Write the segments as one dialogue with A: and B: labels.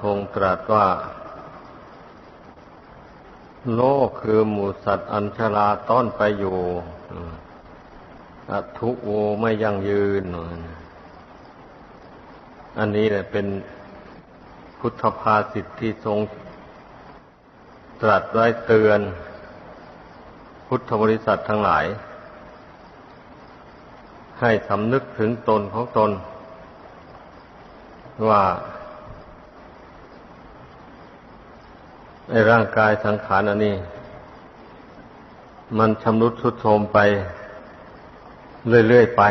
A: ทรงตรัสว่า โลกคือหมูสัตว์อัญชลาต้อนไปอยู่อัทุโอไม่ยั่งยืน อันนี้แหละเป็นพุทธภาษิตที่ทรงตรัสไว้เตือน พุทธบริษัททั้งหลาย ให้สำนึกถึงตนของตน ว่า ในร่างกายสังขารอันนี้ มันชำรุดทรุดโทรมไป เรื่อย ๆ ไป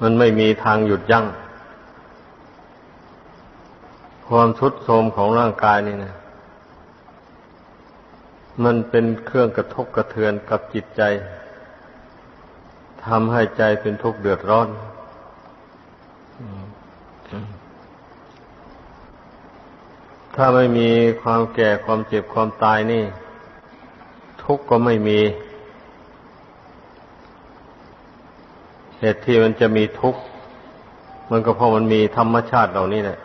A: มันไม่มีทางหยุดยัง้ง ความทุดโทรมของร่างกายนี่นะมันเป็นเครื่องกระทบกระเทือนกับจิตใจทำให้ใจเป็นทุกข์เดือดร้อน ถ้าไม่มีความแก่ความเจ็บความตายนี่ ทุกข์ก็ไม่มี เหตุที่มันจะมีทุกข์มันก็เพราะมันมีธรรมชาติเหล่านี้แหละ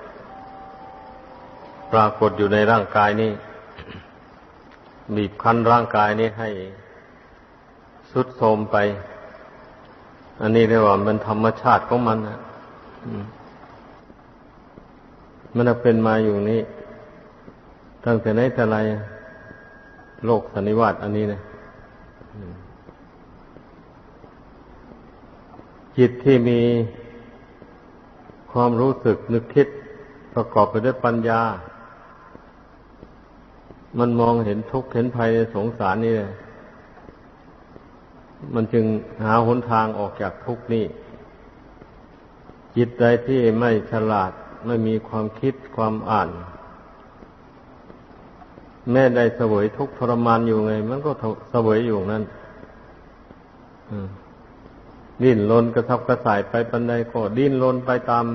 A: ปรากฏอยู่ในร่างกายนี้บีบคั้นร่างกายนี้ให้สุดโทมไป อันนี้เรียกว่ามันธรรมชาติของมันนะมันเป็นมาอยู่นี้ ตั้งแต่ไหนแต่ไรโลกสันนิวาตอันนี้นะจิตที่มีความรู้สึกนึกคิดประกอบไปด้วยปัญญา มันมองเห็นทุกข์เห็นภัยในสงสารนี่เลยมันจึงหาหนทางออกจากทุกข์นี่ จิตใดที่ไม่ฉลาดไม่มีความคิดความอ่าน แม่ได้เสวยทุกทรมานอยู่ไง มันก็เสวยอยู่นั่นดิ้นรนกระทับกระสายไปปันใดก็ดิ้นรนไปตาม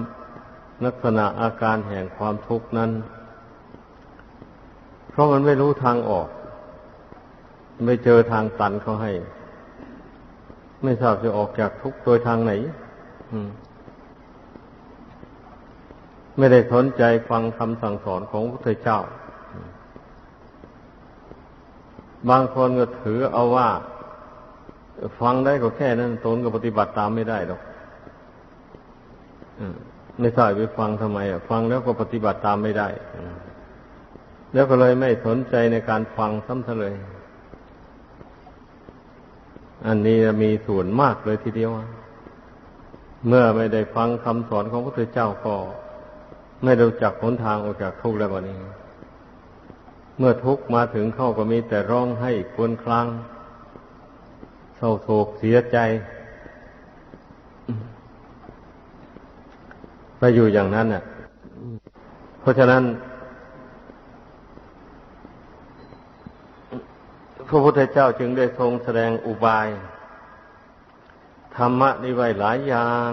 A: ลักษณะอาการแห่งความทุกข์นั้น เพราะมันไม่รู้ทางออก ไม่เจอทางตันเขาให้ ไม่ทราบจะออกจากทุกข์โดยทางไหนไม่ได้สนใจฟังคำสั่งสอนของพระพุทธเจ้า บางคนก็ถือเอาว่า ฟังได้ก็แค่นั้นตนก็ปฏิบัติตามไม่ได้หรอกไม่ทราบไปฟังทำไมอะฟังแล้วก็ปฏิบัติตามไม่ได้แล้วก็เลยไม่สนใจในการฟังซ้ำเลย อันนี้มีส่วนมากเลยทีเดียว เมื่อไม่ได้ฟังคำสอนของพระพุทธเจ้าก็ ไม่รู้จักหนทางออกจากทุกข์แล้ววันนี้ เมื่อทุกข์มาถึงเข้าก็มีแต่ร้องให้ควนคลางเศร้าโศกเสียใจไปอยู่อย่างนั้นน่ะ เพราะฉะนั้น พระพุทธเจ้าจึงได้ทรงแสดงอุบาย ธรรมะนี้ไว้หลายอย่าง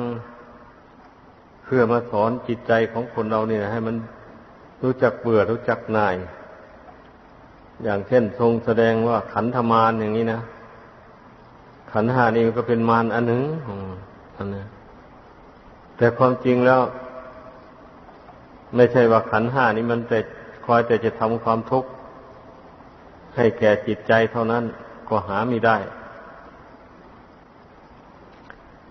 A: เพื่อมาสอนจิตใจของคนเราเนี่ยให้มันรู้จักเบื่อรู้จักนาย อย่างเช่นทรงแสดงว่าขันธมารอย่างนี้นะ ขันหานี่ก็เป็นมารอันหนึ่งอันนี้แต่ความจริงแล้ว ไม่ใช่ว่าขันหานี้มันแต่คอยแต่จะทำความทุกข์ให้แก่จิตใจเท่านั้นก็หาไม่ได้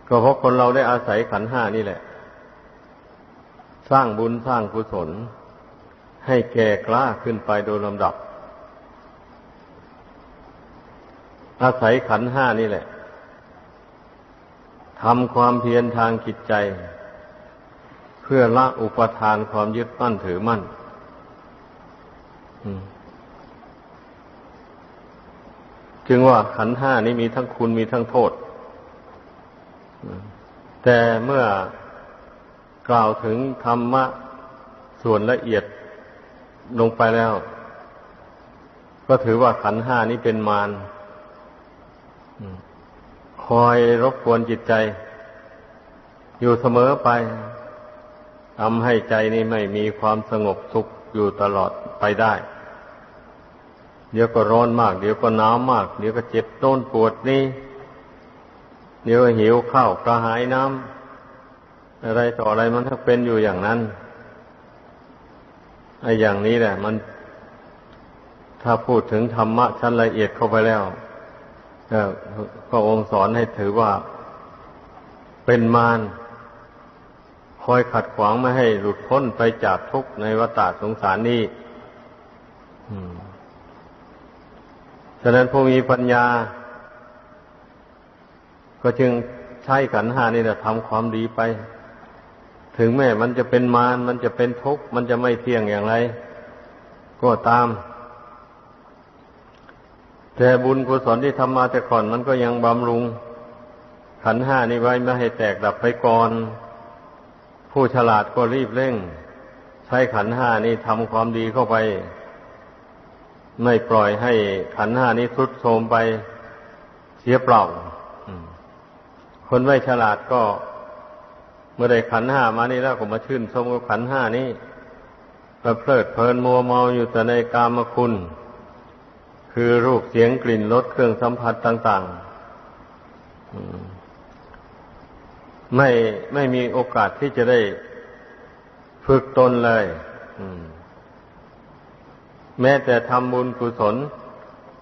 A: ก็เพราะคนเราได้อาศัยขันห้านี่แหละ สร้างบุญสร้างกุศล ให้แก่กล้าขึ้นไปโดยลำดับ อาศัยขันห้านี่แหละทำความเพียรทางจิตใจ เพื่อละอุปทานความยึดมั่นถือมั่นจึงว่าขันห้านี้มีทั้งคุณมีทั้งโทษ แต่เมื่อกล่าวถึงธรรมะส่วนละเอียดลงไปแล้ว ก็ถือว่าขันห้านี้เป็นมาร คอยรบกวนจิตใจ อยู่เสมอไปทำให้ใจนี้ไม่มีความสงบสุขอยู่ตลอดไปได้ เดี๋ยวก็ร้อนมาก เดี๋ยวก็หนาวมาก เดี๋ยวก็เจ็บต้นปวดนี่ เดี๋ยวหิวข้าวกระหายน้ำอะไรต่ออะไรมันถ้าเป็นอยู่อย่างนั้นไอ้อย่างนี้แหละ มัน ถ้าพูดถึงธรรมะชั้นละเอียดเข้าไปแล้ว ก็องค์สอนให้ถือว่าเป็นมารคอยขัดขวางไม่ให้หลุดพ้นไปจากทุกข์ในวัฏสงสารนี้ฉะนั้นผู้มีปัญญา ก็จึงใช้ขันหานี่แหละทำความดีไป ถึงแม้มันจะเป็นมารมันจะเป็นทุกข์ มันจะไม่เที่ยงอย่างไร ก็ตาม แต่บุญกุศลที่ทำมาแต่ก่อนมันก็ยังบำรุง ขันห้านี้ไว้ไม่ให้แตกดับไปก่อน ผู้ฉลาดก็รีบเร่ง ใช้ขันห้านี้ทำความดีเข้าไป ไม่ปล่อยให้ขันห้านี้ทรุดโทรมไปเสียเปล่าคนไม่ฉลาดก็ เมื่อได้ขันห้ามานี่แล้วก็มาชื่นชมกับขันห้านี้ก็เพลิดเพลินมัวเมาอยู่แต่ในกามคุณ คือรูปเสียงกลิ่นรสเครื่องสัมผัสต่างๆไม่ไม่มีโอกาสที่จะได้ฝึกตนเลยแม้แต่ทำบุญกุศล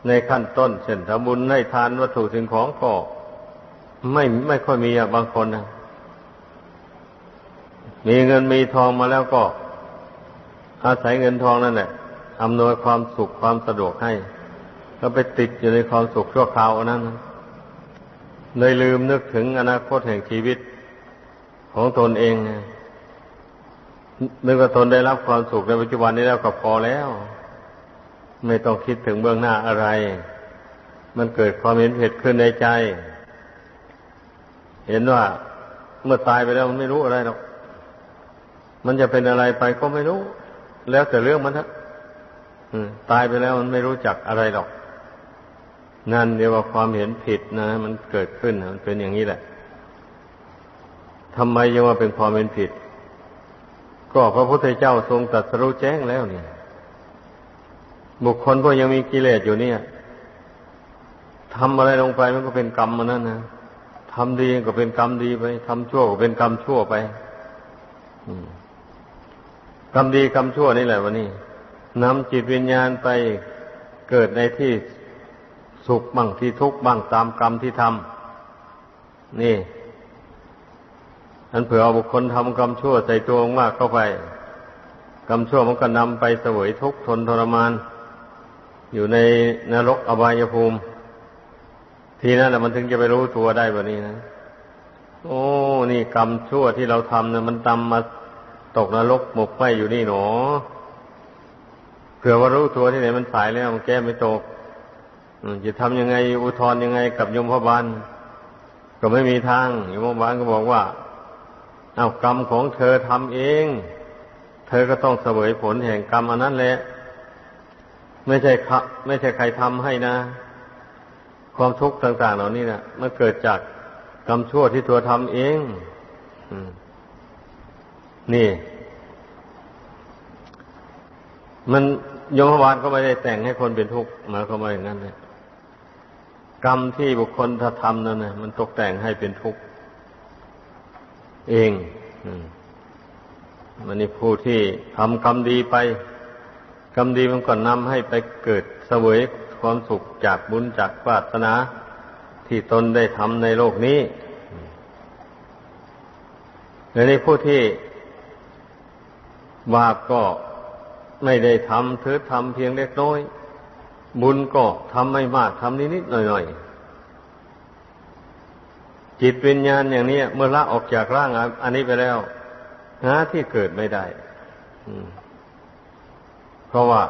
A: ในขั้นต้น เช่นทำบุญให้ทานวัตถุสิ่งของก็ไม่ไม่ค่อยมีอะบางคนนะมีเงินมีทองมาแล้วก็ อาศัยเงินทองนั่นแหละอำนวยความสุขความสะดวกให้ ก็ไปติดอยู่ในความสุขชั่วคราวนั้นเลยลืมนึกถึงอนาคตแห่งชีวิตของตนเองนึกว่าตนได้รับความสุขในปัจจุบันนี้แล้วก็พอแล้ว ไม่ต้องคิดถึงเบื้องหน้าอะไร มันเกิดความเห็นผิดขึ้นในใจ เห็นว่าเมื่อตายไปแล้วมันไม่รู้อะไรหรอกมันจะเป็นอะไรไปก็ไม่รู้ แล้วแต่เรื่องมันเถอะตายไปแล้วมันไม่รู้จักอะไรหรอก นั่นเรียกว่าความเห็นผิดนะ มันเกิดขึ้นมันเป็นอย่างนี้แหละทำไมยังว่าเป็นความเห็นผิด ก็พระพุทธเจ้าทรงตรัสรู้แจ้งแล้วนี่บุคคลพวกยังมีกิเลสอยู่เนี่ยทำอะไรลงไปมันก็เป็นกรรมมันนั่นนะทำดีก็เป็นกรรมดีไปทำชั่วก็เป็นกรรมชั่วไปกรรมดีกรรมชั่วนี่แหละวันนี้นำจิตวิญญาณไปเกิดในที่ สุขบ้างที่ทุกข์บ้างตามกรรมที่ทำนี่อันเผื่อบุคคลทำกรรมชั่วใส่ตัวมากเข้าไป กรรมชั่วมันก็นำไปเสวยทุกข์ทนทรมาน อยู่ในนรกอบายภูมิ ทีนั้นแหละมันถึงจะไปรู้ตัวได้แบบนี้นะ โอ้ นี่กรรมชั่วที่เราทำเนี่ยมันตำมาตกนรกหมกไหมอยู่นี่หนอเผื่อว่ารู้ตัวที่ไหนมันสายแล้วมันแก้ไม่ตก จะทำยังไงอุทธรยังไงกับยมพบาลก็ไม่มีทางยมพบาลก็บอกว่า เอากรรมของเธอทำเอง เธอก็ต้องเสวยผลแห่งกรรมอันนั้นแหละ ไม่ใช่ไม่ใช่ใครทำให้นะ ความทุกข์ต่าง ๆ เหล่านี้นะมันเกิดจากกรรมชั่วที่ตัวทำเองนี่ มันยมพบาลก็ไม่ได้แต่งให้คนเป็นทุกข์มาเขามาอย่างนั้นเลย กรรมที่บุคคลถ้าทำนั่นนะมันตกแต่งให้เป็นทุกข์เองมันนี่ผู้ที่ทำกรรมดีไป กรรมดีมันก็นำให้ไปเกิดเสวยความสุขจากบุญจากปารถนา ที่ตนได้ทำในโลกนี้ในผู้ที่บาปก็ไม่ได้ทำเธอทำเพียงเล็กน้อย บุญก็ทำไม่มากทำนิดๆหน่อยๆ จิตวิญญาณอย่างนี้เมื่อละออกจากร่างอันนี้ไปแล้วหาที่เกิดไม่ได้เพราะว่า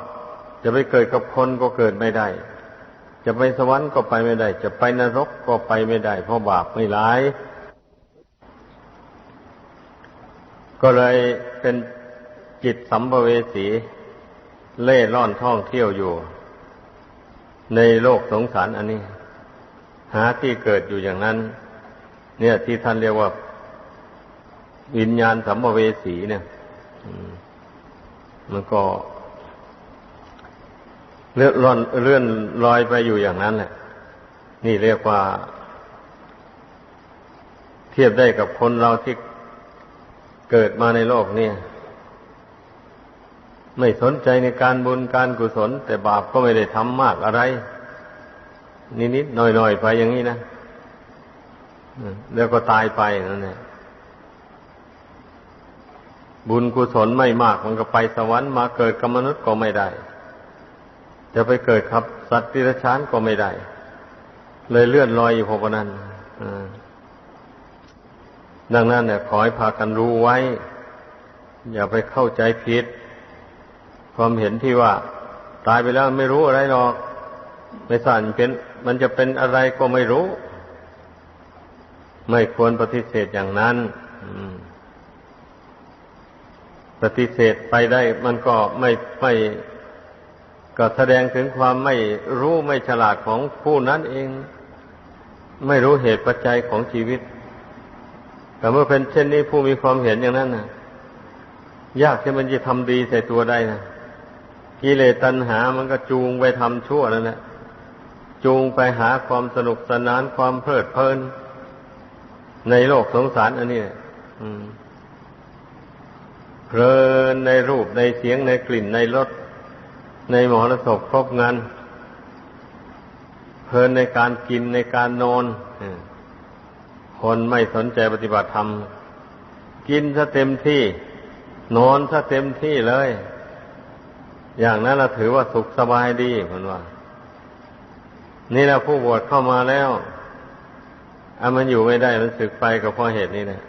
A: จะไปเกิดกับคนก็เกิดไม่ได้ จะไปสวรรค์ก็ไปไม่ได้ จะไปนรกก็ไปไม่ได้ เพราะบาปไม่ร้าย ก็เลยเป็นจิตสัมภเวสี เล่ร่อนท่องเที่ยวอยู่ ในโลกสงสารอันนี้ หาที่เกิดอยู่อย่างนั้น เนี่ยที่ท่านเรียกว่า วิญญาณสัมภเวสีเนี่ยมันก็ เลื่อนลอนเลื่อนลอยไปอยู่อย่างนั้นแหละ นี่เรียกว่า เทียบได้กับคนเราที่เกิดมาในโลกเนี่ย ไม่สนใจในการบุญการกุศล แต่บาปก็ไม่ได้ทำมากอะไร นิดๆหน่อยๆไปอย่างนี้นะแล้วก็ตายไปนั่นแหละบุญกุศลไม่มากมันก็ไปสวรรค์มาเกิดกับมนุษย์ก็ไม่ได้ จะไปเกิดครับ สัตว์ติรชานก็ไม่ได้ เลยเลื่อนลอยอยู่พวกนั้นดังนั้นเนี่ยขอให้พากันรู้ไว้ อย่าไปเข้าใจผิด ความเห็นที่ว่า ตายไปแล้วไม่รู้อะไรหรอก ไม่สั่นเป็น มันจะเป็นอะไรก็ไม่รู้ ไม่ควรปฏิเสธอย่างนั้นปฏิเสธไปได้ มันก็ไม่ไม่ก็แสดงถึงความไม่รู้ไม่ฉลาดของผู้นั้นเอง ไม่รู้เหตุปัจจัยของชีวิต แต่เมื่อเป็นเช่นนี้ผู้มีความเห็นอย่างนั้นนะยากที่มันจะทำดีใส่ตัวได้นะ กิเลสตัณหามันก็จูงไปทำชั่วนั่นแหละจูงไปหาความสนุกสนานความเพลิดเพลิน ในโลกสงสารอันนี้อืมเพลินในรูปในเสียงในกลิ่นในรสในมหรสพครบงานเพลินในการกินในการนอนคนไม่สนใจปฏิบัติธรรม กินซะเต็มที่ นอนซะเต็มที่เลย อย่างนั้นเราถือว่าสุขสบายดีเหมือนว่า นี่แหละผู้บวชเข้ามาแล้วอามันอยู่ไม่ได้มันสึกไปก็เพราะเหตุนี้นะ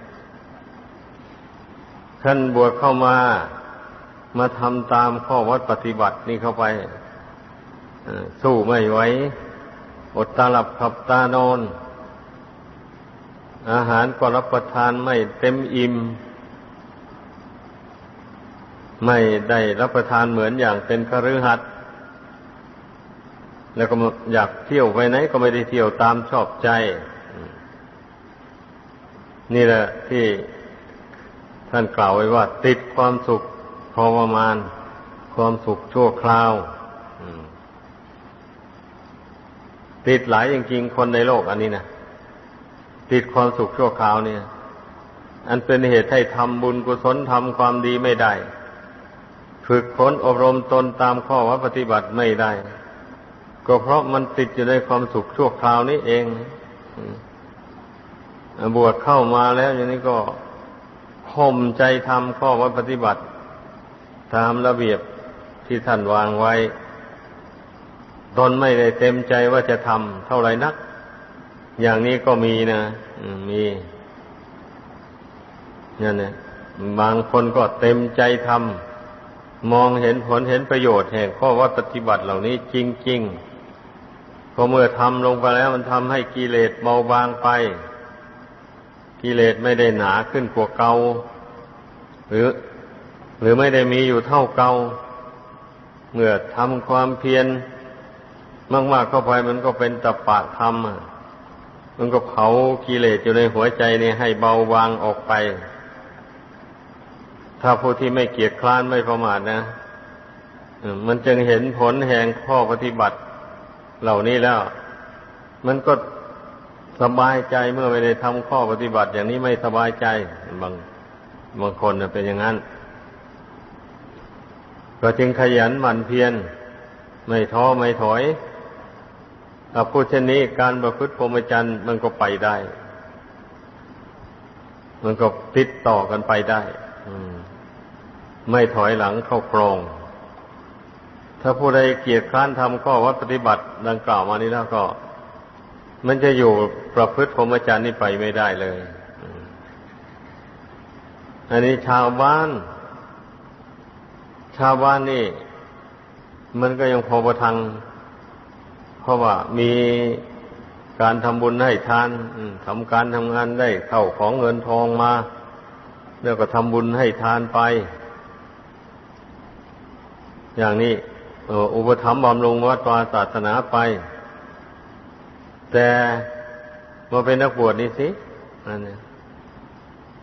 A: ท่านบวชเข้ามามาทำตามข้อวัดปฏิบัตินี่เข้าไปสู้ไม่ไหวอดตาหลับขับตานอน อาหารก็รับประทานไม่เต็มอิ่ม ไม่ได้รับประทานเหมือนอย่างเป็นคฤหัสถ์แล้วก็อยากเที่ยวไปไหน ก็ไม่ได้เที่ยวตามชอบใจ นี่แหละที่ท่านกล่าวไว้ว่า ติดความสุขพอประมาณ ความสุขชั่วคราวติดหลายจริงๆคนในโลกอันนี้นะติดความสุขชั่วคราวเนี่ย อันเป็นเหตุให้ทำบุญกุศลทำความดีไม่ได้ ฝึกฝนอบรมตนตามข้อวัดปฏิบัติไม่ได้ ก็เพราะมันติดอยู่ในความสุขชั่วคราวนี้เองบวชเข้ามาแล้วอย่างนี้ก็ข่มใจทำข้อวัดปฏิบัติ ตามระเบียบที่ท่านวางไว้ ตนไม่ได้เต็มใจว่าจะทำเท่าไรนัก อย่างนี้ก็มีนะมีนั่นนี่ยบางคนก็เต็มใจทำ มองเห็นผลเห็นประโยชน์แห่งข้อวัดปฏิบัติเหล่านี้จริงๆพอเมื่อทำลงไปแล้วมันทำให้กิเลสเบาบางไป กิเลสไม่ได้หนาขึ้นกว่าเกาหรือ หรือไม่ได้มีอยู่เท่าเกาเมื่อทำความเพียรมากๆเข้าไปมันก็เป็นตะปะธรรมมันก็เผากิเลสอยู่ในหัวใจนี่ให้เบาบางออกไป ถ้าผู้ที่ไม่เกียจคร้านไม่ประมาทนะมันจึงเห็นผลแห่งข้อปฏิบัติ เหล่านี้แล้ว มันก็สบายใจเมื่อไม่ได้ทำข้อปฏิบัติ อย่างนี้ไม่สบายใจ บางบางคนเป็นอย่างนั้น ก็จึงขยันหมั่นเพียรไม่ท้อไม่ถอยถ้าพูดเช่นนี้การประพฤติพรหมจรรย์มันก็ไปได้ มันก็ติดต่อกันไปได้ ไม่ถอยหลังเข้าครองถ้าผู้ใดเกียรติค้านทำข้อวัดปฏิบัติดังกล่าวมานี้แล้วก็ มันจะอยู่ประพฤติพรหมจรรย์นี่ไปไม่ได้เลย อันนี้ชาวบ้าน ชาวบ้านนี่ มันก็ยังพอประทัง เพราะว่ามีการทำบุญให้ทานทำการทำงานได้เข้าของเงินทองมา แล้วก็ทำบุญให้ทานไป อย่างนี้อุปถัมภ์บำรุงวัดวาศาสนาไป แต่มาเป็นนักบวชนี่สินั่นนี่ย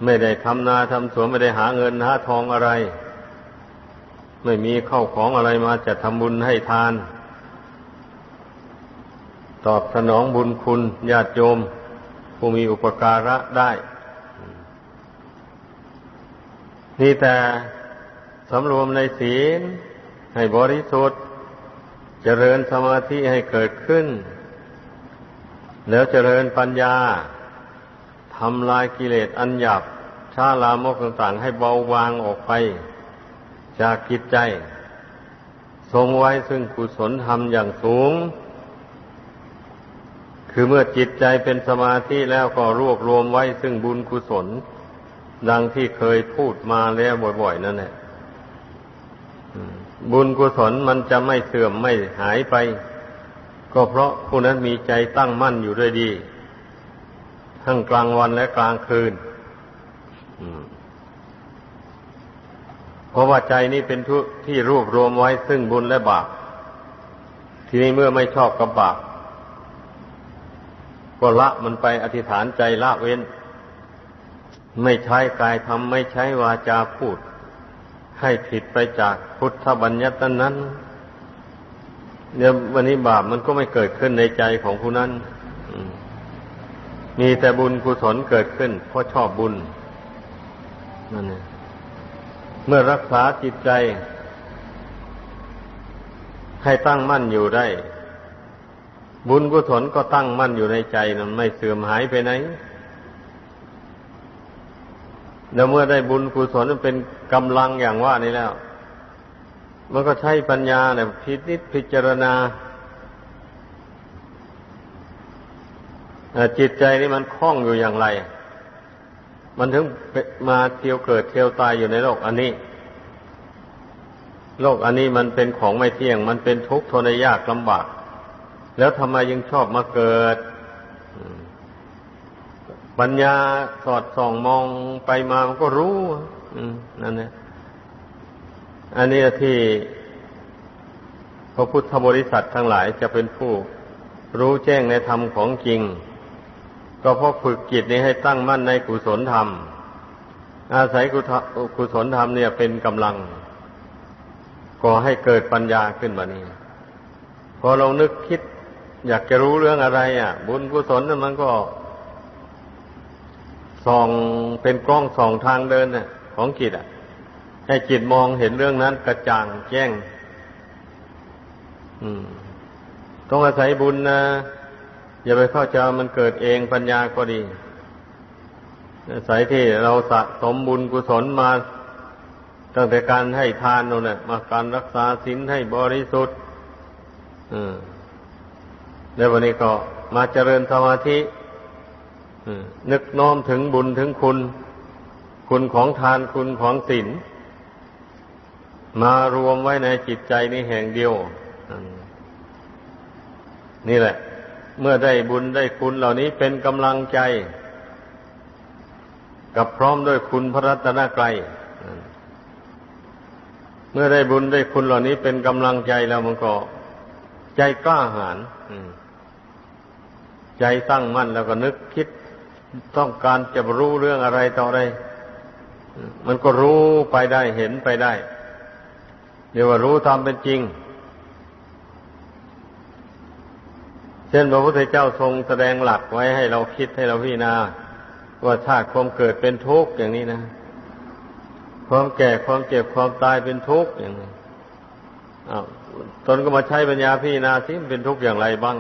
A: ไม่ได้ทำนาทำสวนไม่ได้หาเงินหาทองอะไร ไม่มีเข้าของอะไรมาจะทำบุญให้ทาน ตอบสนองบุญคุณญาติโยม ผู้มีอุปการะได้ นี่แต่สำรวมในศีล ให้บริสุทธิ์ เจริญสมาธิให้เกิดขึ้น แล้วเจริญปัญญาทำลายกิเลสอันหยาบชาลามกต่างๆ ให้เบาบางออกไป จากกิจใจ ทรงไว้ซึ่งกุศลธรรมอย่างสูง คือเมื่อจิตใจเป็นสมาธิแล้วก็รวบรวมไว้ซึ่งบุญกุศล ดังที่เคยพูดมาแล้วบ่อยๆ นั่นแหละบุญกุศลมันจะไม่เสื่อมไม่หายไป ก็เพราะผู้นั้นมีใจตั้งมั่นอยู่ด้วยดี ทั้งกลางวันและกลางคืนเพราะว่าใจนี้เป็นทุที่รวบรวมไว้ซึ่งบุญและบาปทีนี้เมื่อไม่ชอบกับบาปก็ละมันไปอธิษฐานใจละเว้น ไม่ใช้กายทำไม่ใช้วาจาพูด ให้ผิดไปจากพุทธบัญญัตินั้นเนี่ยวันนี้บาปมันก็ไม่เกิดขึ้นในใจของผู้นั้นมีแต่บุญกุศลเกิดขึ้น เพราะชอบบุญนั่นเองเมื่อรักษาจิตใจ ให้ตั้งมั่นอยู่ได้ บุญกุศลก็ตั้งมั่นอยู่ในใจนั้นไม่เสื่อมหายไปไหน แล้วเมื่อได้บุญกุศลเป็นกำลังอย่างว่านี้แล้ว มันก็ใช้ปัญญาเนี่ยพิจิตพิจารณาจิตใจนี่มันคล้องอยู่อย่างไร มันถึงมาเที่ยวเกิดเที่ยวตายอยู่ในโลกอันนี้ โลกอันนี้มันเป็นของไม่เที่ยง มันเป็นทุกข์ทนยากลำบาก แล้วทำไมยังชอบมาเกิด ปัญญาสอดส่องมองไปมามันก็รู้นั่นแหละอันนี้ที่พระพุทธบริษัททั้งหลายจะเป็นผู้รู้แจ้งในธรรมของจริง ก็เพราะฝึกจิตนี้ให้ตั้งมั่นในกุศลธรรม อาศัยกุศลธรรมเนี่ยเป็นกำลังก่อให้เกิดปัญญาขึ้นมานี่พอเรานึกคิด อยากจะรู้เรื่องอะไร อะ บุญกุศลนั่นมันก็ ส่องเป็นกล้องส่องทางเดินน่ะของจิตอะ ให้จิตมองเห็นเรื่องนั้นกระจ่างแจ้ง อืม ต้องอาศัยบุญนะอย่าไปเข้าใจมันเกิดเองปัญญาก็ดีสายที่เราสะสมบุญกุศลมาตั้งแต่การให้ทานนั่นแหละมาการรักษาศีลให้บริสุทธิ์แล้ววันนี้ก็มาเจริญสมาธิ นึกน้อมถึงบุญถึงคุณ คุณของทานคุณของศีลมารวมไว้ในจิตใจนี้แห่งเดียว นี่แหละ เมื่อได้บุญได้คุณเหล่านี้เป็นกำลังใจ กับพร้อมด้วยคุณพระรัตนกรัยเมื่อได้บุญได้คุณเหล่านี้เป็นกำลังใจแล้วมันก็ ใจกล้าหาญใจตั้งมั่นแล้วก็นึกคิด ต้องการจะรู้เรื่องอะไรต่ออะไร มันก็รู้ไปได้เห็นไปได้ เดี๋ยวว่ารู้ทำเป็นจริง เช่นพระพุทธเจ้าทรงแสดงหลักไว้ให้เราคิดให้เราพิจารณาว่าชาติความเกิดเป็นทุกข์อย่างนี้นะ ความแก่ความเจ็บความตายเป็นทุกข์อย่างนี้อ้าวตนก็มาใช้ปัญญาพิจารณาสิเป็นทุกข์อย่างไรบ้าง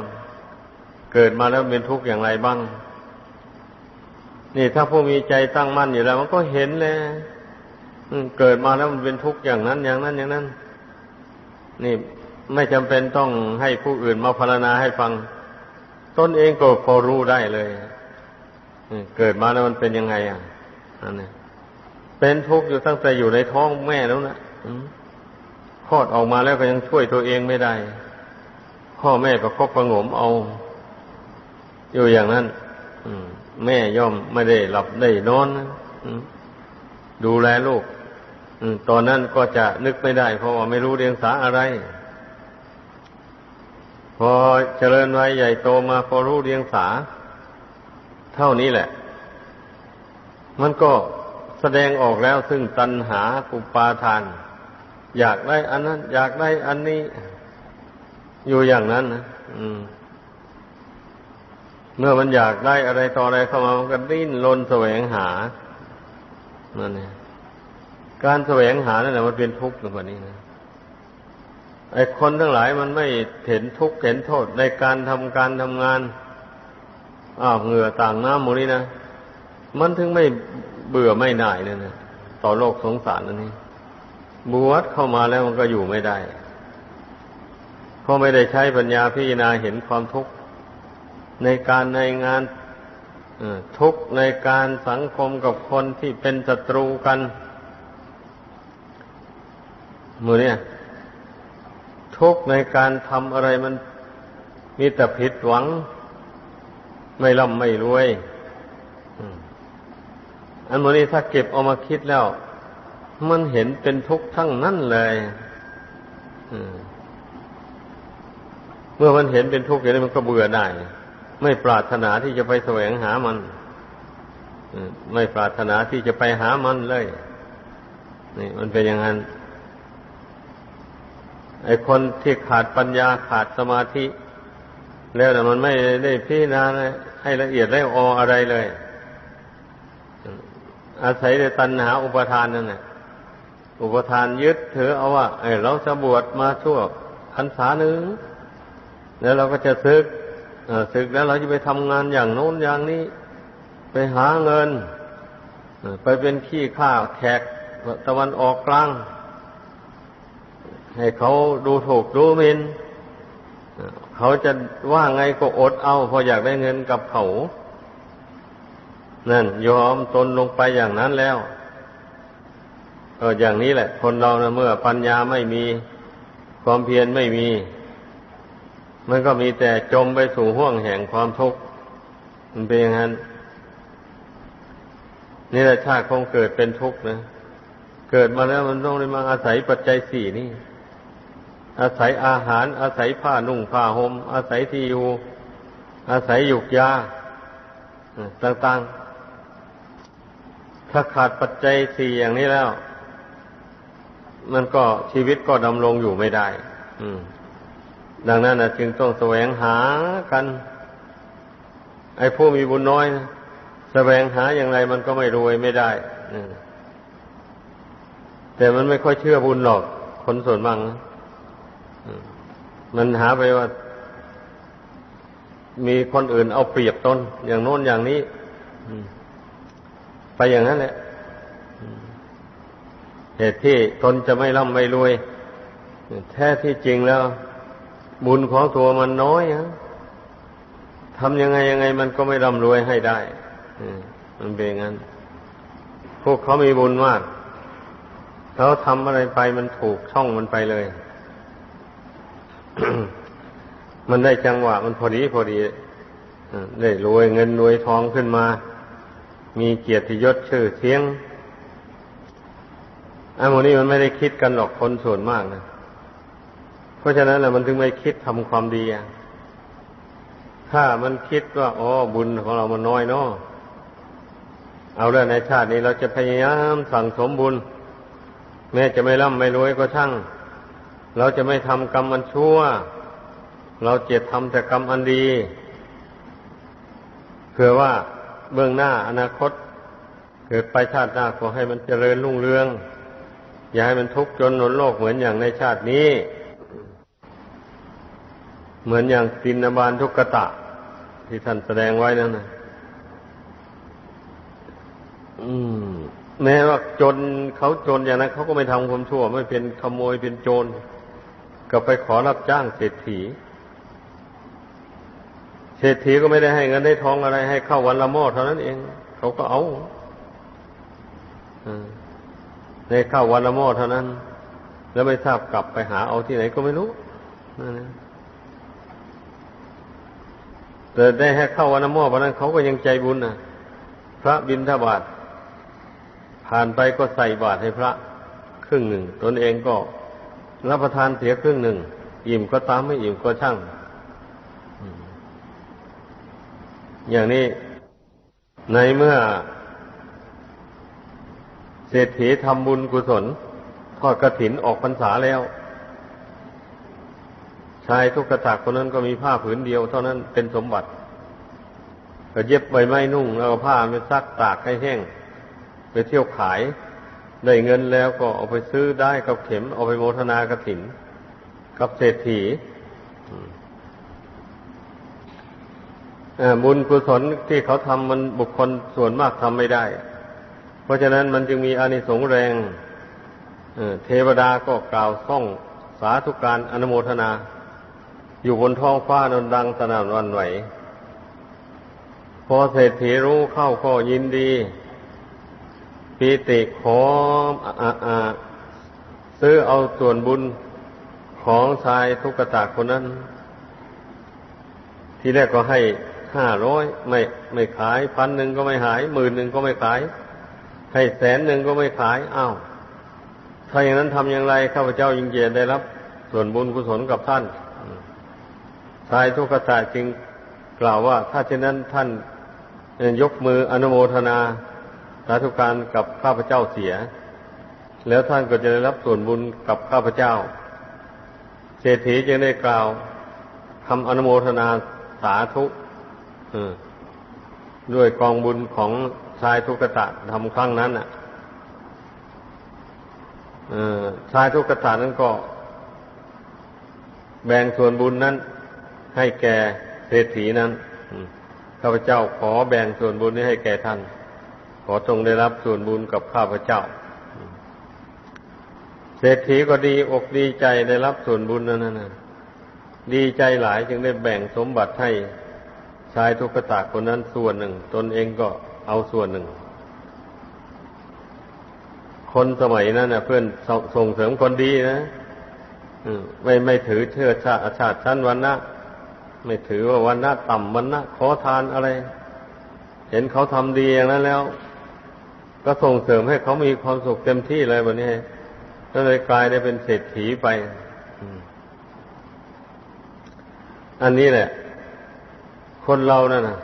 A: เกิดมาแล้วเป็นทุกข์อย่างไรบ้าง นี่ถ้าผู้มีใจตั้งมั่นอยู่แล้ว มันก็เห็นเลยเกิดมาแล้วมันเป็นทุกข์อย่างนั้น อย่างนั้น อย่างนั้น นี่ไม่จำเป็นต้องให้ผู้อื่นมาพรรณนาให้ฟัง ตนเองก็พอรู้ได้เลยเกิดมาแล้วมันเป็นยังไง อะอันนี้เป็นทุกข์อยู่ตั้งแต่อยู่ในท้องแม่แล้วนะคลอดออกมาแล้วก็ยังช่วยตัวเองไม่ได้ พ่อแม่ก็คบประงมเอา อยู่อย่างนั้น แม่ย่อมไม่ได้หลับได้นอนดูแลลูกตอนนั้นก็จะนึกไม่ได้ เพราะว่าไม่รู้เรียงสาอะไร พอเจริญวัยใหญ่โตมาพอรู้เรียงสา เท่านี้แหละ มันก็แสดงออกแล้วซึ่งตัณหาปุปาทาน อยากได้อันนั้น อยากได้อันนี้ อยู่อย่างนั้นนะ เมื่อมันอยากได้อะไรต่ออะไรเข้ามามันก็ดิ้นรนแสวงหานั่นเองการแสวงหานั่นแหละมันเป็นทุกข์อย่างกว่านี้นะไอ้คนทั้งหลายมันไม่เห็นทุกข์เห็นโทษในการทำการทำงานอ้าวเหงื่อต่างน้ำหมูนี้นะมันถึงไม่เบื่อไม่หน่ายเนี่ยนะต่อโลกสงสารนั่นนี่บวชเข้ามาแล้วมันก็อยู่ไม่ได้เพราะไม่ได้ใช้ปัญญาพิจารณาเห็นความทุกข์ ในการในงานทุกในการสังคมกับคนที่เป็นศัตรูกันมือเนี่ยทุกในการทำอะไรมันมีแต่ผิดหวัง ไม่ร่ำไม่รวยอันโมนี้ถ้าเก็บเอามาคิดแล้ว มันเห็นเป็นทุกข์ทั้งนั้นเลยเมื่อมันเห็นเป็นทุกข์อย่างนี้มันก็เบื่อได้ ไม่ปรารถนาที่จะไปแสวงหามันไม่ปรารถนาที่จะไปหามันเลย นี่ มันเป็นอย่างนั้น ไอ้คนที่ขาดปัญญาขาดสมาธิ แล้วแต่มันไม่ได้พิจารณาให้ละเอียดได้ออะไรเลย อาศัยในตัณหาอุปทานนั่นแหละอุปทานยึดถือเอาว่าไอ้เราจะบวชมาชั่วพรรษาหนึ่งแล้วเราก็จะซึก ศึกแล้วเราจะไปทำงานอย่างโน้นอย่างนี้ ไปหาเงิน ไปเป็นขี้ข้าแขกตะวันออกกลาง ให้เขาดูถูกดูหมินเขาจะว่าไงก็อดเอาพออยากได้เงินกับเขา นั่น ยอมตนลงไปอย่างนั้นแล้วเอออย่างนี้แหละ คนเรานะเมื่อปัญญาไม่มี ความเพียรไม่มี มันก็มีแต่จมไปสู่ห่วงแห่งความทุกข์มันเป็นอย่างนั้น นี่แหละชาติคงเกิดเป็นทุกข์นะ เกิดมาแล้วมันต้องได้มาอาศัยปัจจัยสี่นี่ อาศัยอาหาร อาศัยผ้านุ่งผ้าหม่มอาศัยที่อยู่อาศัยหยุกยาต่างๆ ถ้าขาดปัจจัยสี่อย่างนี้แล้ว มันก็ชีวิตก็ดำรงอยู่ไม่ได้ อืม ดังนั้นนะจึงต้องแสวงหากัน ไอ้ผู้มีบุญน้อยนะแสวงหาอย่างไรมันก็ไม่รวยไม่ได้แต่มันไม่ค่อยเชื่อบุญหรอก คนส่วนมากนะมันหาไปว่า มีคนอื่นเอาเปรียบตนอย่างโน้นอย่างนี้ไปอย่างนั้นแหละเหตุที่ตนจะไม่ร่ำไม่รวย แท้ที่จริงแล้ว บุญของตัวมันน้อยฮะทำยังไงยังไง มันก็ไม่ร่ำรวยให้ได้มันเป็นงั้น พวกเขามีบุญมากเขาทำอะไรไปมันถูกช่องมันไปเลย มันได้จังหวะ มันพอดีพอดีได้รวยเงินรวยทองขึ้นมา มีเกียรติยศชื่อเสียงอันนี้มันไม่ได้คิดกันหรอกคนส่วนมากนะ เพราะฉะนั้นแหละมันถึงไม่คิดทำความดีถ้ามันคิดว่าอ๋อบุญของเรามันน้อยเนาะเอาเรื่องในชาตินี้เราจะพยายามสั่งสมบุญ แม้จะไม่ร่ำไม่รวยก็ช่าง เราจะไม่ทำกรรมอันชั่ว เราเจตทำแต่กรรมอันดีเพื่อว่าเบื้องหน้าอนาคต เกิดไปชาติหน้าขอให้มันเจริญรุ่งเรือง อย่าให้มันทุกข์จนหนนโลกเหมือนอย่างในชาตินี้ เหมือนอย่างตินบาลทุกตะ ที่ท่านแสดงไว้นั่นนะแม้ว่าจนเขาจนอย่างนั้นเขาก็ไม่ทำความชั่ว ไม่เป็นขโมยเป็นโจรก็ไปขอรับจ้างเศรษฐี เศรษฐีก็ไม่ได้ให้เงินได้ทองอะไร ให้เข้าวันละหม้อเท่านั้นเอง เขาก็เอาในเข้าวันละหม้อเท่านั้น แล้วไม่ทราบกลับไปหาเอาที่ไหนก็ไม่รู้นั่น แต่ได้ให้เข้าวันมอวันนั้นเขาก็ยังใจบุญนะพระบินทบาทผ่านไปก็ใส่บาตรให้พระครึ่งหนึ่ง ตนเองก็รับประทานเสียครึ่งหนึ่ง อิ่มก็ตามไม่อิ่มก็ช่าง อย่างนี้ในเมื่อ เศรษฐีทำบุญกุศล ทอดกระถินออกพรรษาแล้ว ชายทุกขจักคนนั้นก็มีผ้าผืนเดียว เท่านั้นเป็นสมบัติ ก็เย็บใบไม้นุ่ง แล้วผ้าไปซักตากให้แห้ง ไปเที่ยวขาย ได้เงินแล้วก็เอาไปซื้อได้กับเข็ม เอาไปโมทนากระถิน กับเศรษฐีบุญกุศลที่เขาทำมันบุคคลส่วนมากทำไม่ได้ เพราะฉะนั้นมันจึงมีอานิสงส์แรงเทวดาก็กล่าวส่องสาธุการอนุโมทนา อยู่บนท้องฟ้านนดังสนั่นวันไหว พอเศรษฐีรู้เข้าก็ยินดีปีติขออซื้อเอาส่วนบุญของชายทุกตะคนนั้น ที่แรกก็ให้ห้าร้อยไม่ไม่ขายพันหนึ่งก็ไม่หายหมื่นหนึ่งก็ไม่ขาย ให้แสนหนึ่งก็ไม่ขายอ้าวถ้าอย่างนั้นทำอย่างไรข้าพเจ้ายิงเยียได้รับ ส่วนบุญกุศลกับท่าน ชายทุกตะจึงกล่าวว่า ถ้าเช่นนั้นท่านยกมืออนุโมทนาสาธุการกับข้าพเจ้าเสีย แล้วท่านก็จะได้รับส่วนบุญกับข้าพเจ้า เศรษฐีจึงได้กล่าวคำอนุโมทนาสาธุด้วยกองบุญของชายทุกตะทำครั้งนั้นอะชายทุกตะนั้นก็ แบ่งส่วนบุญนั้น ให้แก่เศรษฐีนั้นข้าพเจ้าขอแบ่งส่วนบุญนี้ให้แก่ท่าน ขอจงได้รับส่วนบุญกับข้าพเจ้า เศรษฐีก็ดีอกดีใจได้รับส่วนบุญนั้นนะดีใจหลายจึงได้แบ่งสมบัติให้ชายทุกขตาคนนั้นส่วนหนึ่ง ตนเองก็เอาส่วนหนึ่ง คนสมัยนั้นนะเพื่อนส่งเสริมคนดีนะไม่ไม่ถือเชื้อชาติชาติชั้นวันนะ ไม่ถือว่าวันนะต่ำวันนะขอทานอะไร เห็นเขาทำดีอย่างนั้นแล้ว ก็ส่งเสริมให้เขามีความสุขเต็มที่เลยวันนี้ก็เลยกลายได้เป็นเศรษฐีไป อันนี้แหละ คนเรานั่นนะ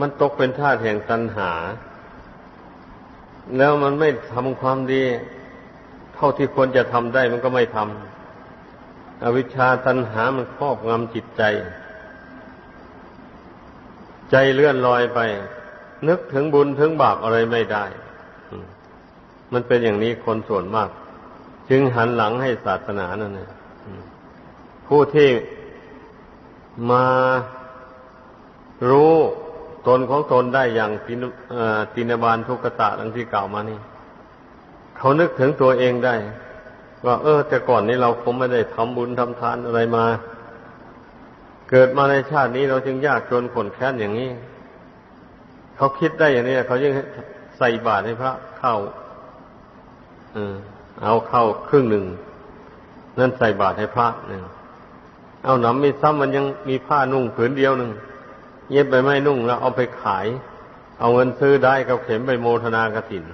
A: มันตกเป็นทาสแห่งตัณหา แล้วมันไม่ทำความดี เท่าที่ควรจะทำได้มันก็ไม่ทำอวิชชาตัณหามันครอบงำจิตใจ ใจเลื่อนลอยไป นึกถึงบุญถึงบาปอะไรไม่ได้ มันเป็นอย่างนี้คนส่วนมาก จึงหันหลังให้ศาสนานั่นนะผู้ที่มารู้ตนของตนได้อย่างตินบาลทุกตะดังที่กล่าวมานี่ เขานึกถึงตัวเองได้ ว่า เออ แต่ก่อนนี้เราคงไม่ได้ทำบุญทำทานอะไรมา เกิดมาในชาตินี้เราจึงยากจนขนแค้นอย่างนี้ เขาคิดได้อย่างนี้เขาจึงใส่บาตรให้พระเข้าเอาเข้าครึ่งหนึ่ง นั่นใส่บาตรให้พระหนึ่งเอาหนำมีซ้ำมันยังมีผ้านุ่งผืนเดียวหนึ่งเย็บไปไม่นุ่งแล้วเอาไปขาย เอาเงินซื้อได้กับเข็มไปโมทนากถิน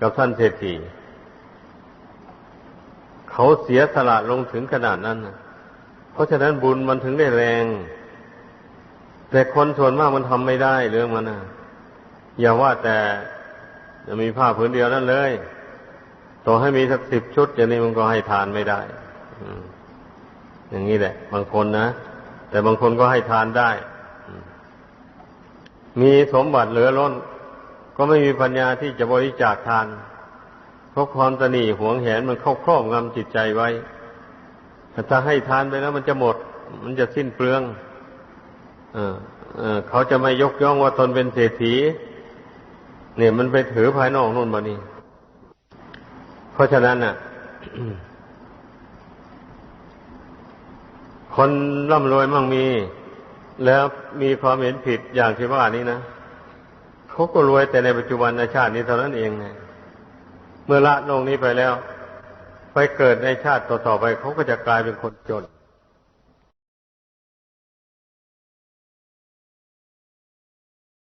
A: กับท่านเศรษฐีเขาเสียสละลงถึงขนาดนั้น เพราะฉะนั้นบุญมันถึงได้แรง แต่คนส่วนมากมันทำไม่ได้เรื่องมันนะอย่าว่าแต่จะมีผ้าผืนเดียวนั่นเลยต่อให้มีสักสิบชุดอย่างนี้มันก็ให้ทานไม่ได้อย่างนี้แหละ บางคนนะ แต่บางคนก็ให้ทานได้ มีสมบัติเหลือล้น ก็ไม่มีปัญญาที่จะบริจาคทาน เพราะความตนีหวงแหนมันเข้าครอบงำจิตใจไว้ ถ้าให้ทานไปแล้วมันจะหมด มันจะสิ้นเปลืองเออเออเขาจะไม่ยกย่องว่าตนเป็นเศรษฐี เนี่ยมันไปถือภายนอกนู่นบานี่เพราะฉะนั้นน่ะ คนร่ำรวยมั่งมี แล้วมีความเห็นผิดอย่างที่ว่านี้นะเขาก็รวยแต่ในปัจจุบันในชาตินี้เท่านั้นเองไงเมื่อละโลกนี้ไปแล้ว เกิดในชาติต่อๆไปเขาก็จะกลายเป็นคนจน